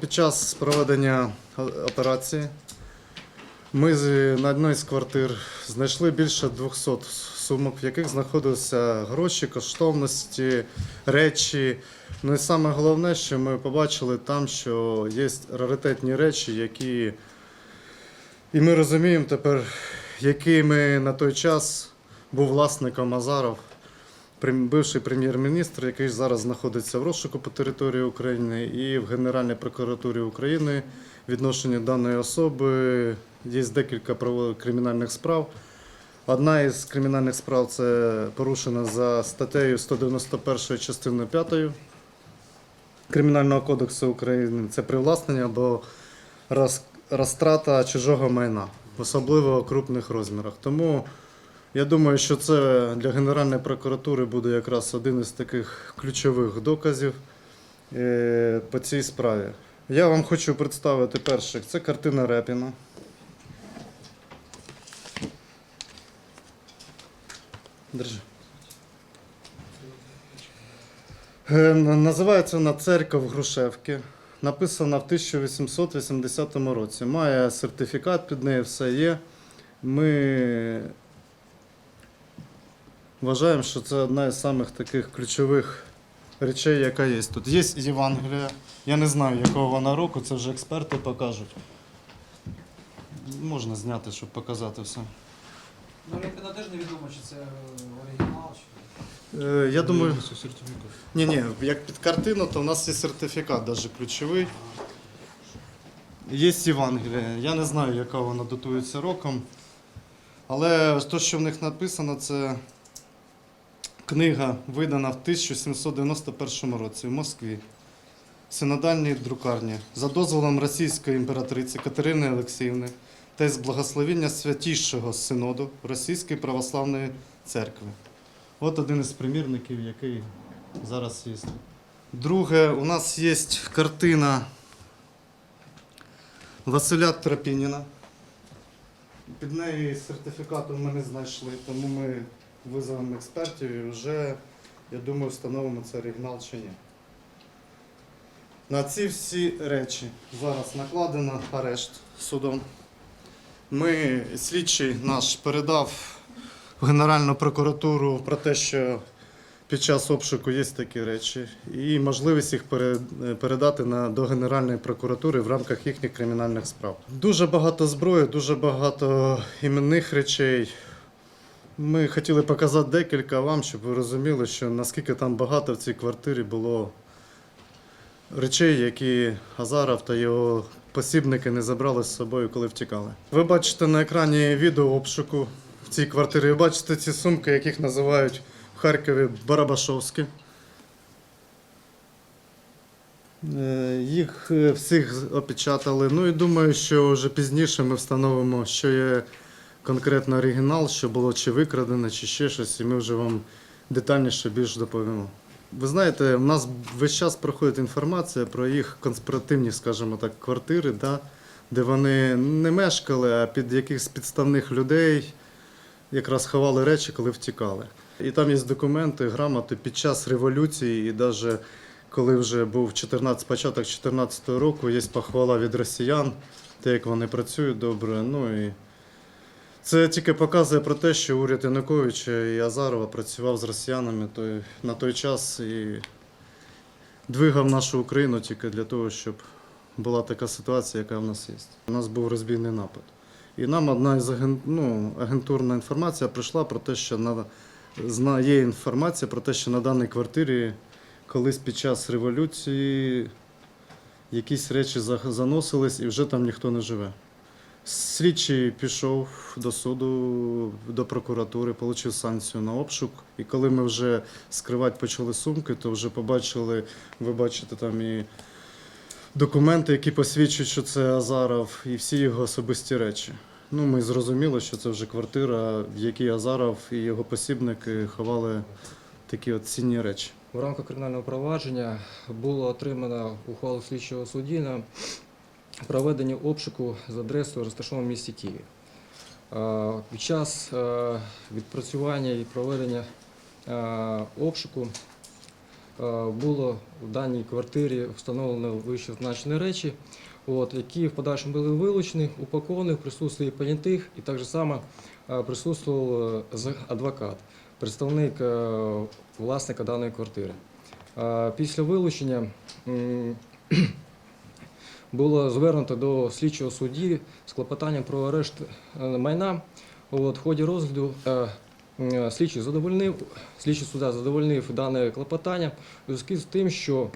Під час проведення операції ми на одній з квартир знайшли більше 200 сумок, в яких знаходилися гроші, коштовності, речі. Ну і саме головне, що ми побачили там, що є раритетні речі, які. І ми розуміємо тепер, якими на той час був власником Азаров, бивший прем'єр-міністр, який зараз знаходиться в розшуку по території України і в Генеральній прокуратурі України відношенню даної особи є декілька кримінальних справ. Одна із кримінальних справ це порушена за статтею 191 частиною 5 Кримінального кодексу України. Це привласнення або розтрата чужого майна, особливо в крупних розмірах. Тому я думаю, що це для Генеральної прокуратури буде якраз один із таких ключових доказів е, по цій справі. Я вам хочу представити перших. Це картина Репіна. Держи. Е, Називається вона Церков Грушевки. Написана в 1880 році. Має сертифікат під нею, все є. Ми вважаємо, що це одна із самих таких ключових речей, яка є тут. Є Євангелія. Я не знаю, якого вона року, це вже експерти покажуть. Можна зняти, щоб показати все. Ну, Репіна теж невідомо, чи це е, оригінал, чи. Е, я думаю. Ні, ні, як під картину, то в нас є сертифікат, навіть ключовий. Є Євангелія. Я не знаю, яка вона датується роком. Але те, що в них написано, це книга, видана в 1791 році в Москві. В синодальній друкарні за дозволом російської імператриці Катерини Олексіївни та з благословення святішого синоду Російської православної церкви. От один із примірників, який зараз є. Друге, у нас є картина Василя Тропініна. Під неї сертифікату ми не знайшли, тому ми визовемо експертів і вже, я думаю, встановимо це оригінал чи ні. На ці всі речі зараз накладено арешт судом. Ми, слідчий наш передав в Генеральну прокуратуру про те, що під час обшуку є такі речі, і можливість їх передати на, до Генеральної прокуратури в рамках їхніх кримінальних справ. Дуже багато зброї, дуже багато іменних речей. Ми хотіли показати декілька вам, щоб ви розуміли, що наскільки там багато в цій квартирі було речей, які Азаров та його посібники не забрали з собою, коли втікали. Ви бачите на екрані відео обшуку в цій квартирі. Ви бачите ці сумки, яких називають в Харкові Барабашовські. Е, Їх е, всіх опечатали. Ну і думаю, що вже пізніше ми встановимо, що є конкретно оригінал, що було чи викрадено, чи ще щось, і ми вже вам детальніше більш доповімо. Ви знаєте, в нас весь час проходить інформація про їх конспіративні, скажімо так, квартири, да, де вони не мешкали, а під якихось підставних людей якраз ховали речі, коли втікали. І там є документи, грамоти під час революції, і навіть коли вже був 14, початок 2014 року, є похвала від росіян, те, як вони працюють добре. Ну і це тільки показує про те, що уряд Януковича і Азарова працював з росіянами той, на той час і двигав нашу Україну тільки для того, щоб була така ситуація, яка в нас є. У нас був розбійний напад. І нам одна із аген... ну, агентурна інформація прийшла про те, що на... є інформація про те, що на даній квартирі колись під час революції якісь речі заносились і вже там ніхто не живе. Слідчий пішов до суду, до прокуратури, отримав санкцію на обшук. І коли ми вже скривати почали сумки, то вже побачили, ви бачите там і документи, які посвідчують, що це Азаров, і всі його особисті речі. Ну, ми зрозуміли, що це вже квартира, в якій Азаров і його посібники ховали такі от цінні речі. В рамках кримінального провадження було отримано ухвалу слідчого судді на проведення обшуку з адресою розташованою в місті Києві. Е, Під час е, відпрацювання і проведення е, обшуку було в даній квартирі встановлено вищезначені речі, які в подальшому були вилучені, упаковані в присутствии понятих, і так само е, присутствував е, адвокат, представник е, власника даної квартири. Е, Після вилучення було звернуто до слідчого судді з клопотанням про арешт е, майна. От, в ході розгляду е, слідчий задовольнив, слідчий суда задовольнив дане клопотання у зв'язку з тим, що е,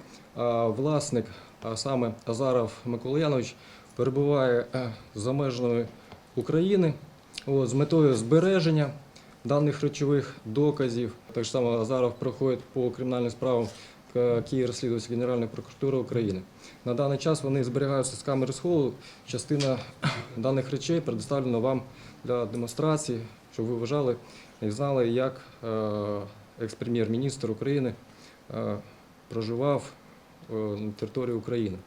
власник, а саме Азаров Микола Янович, перебуває е, за межами України от, з метою збереження даних речових доказів. Так само Азаров проходить по кримінальним справам, е, які розслідується Генеральна прокуратура України. На даний час вони зберігаються з камери схову. Частина даних речей предоставлена вам для демонстрації, щоб ви вважали і знали, як е, екс-прем'єр-міністр України е, проживав е, на території України.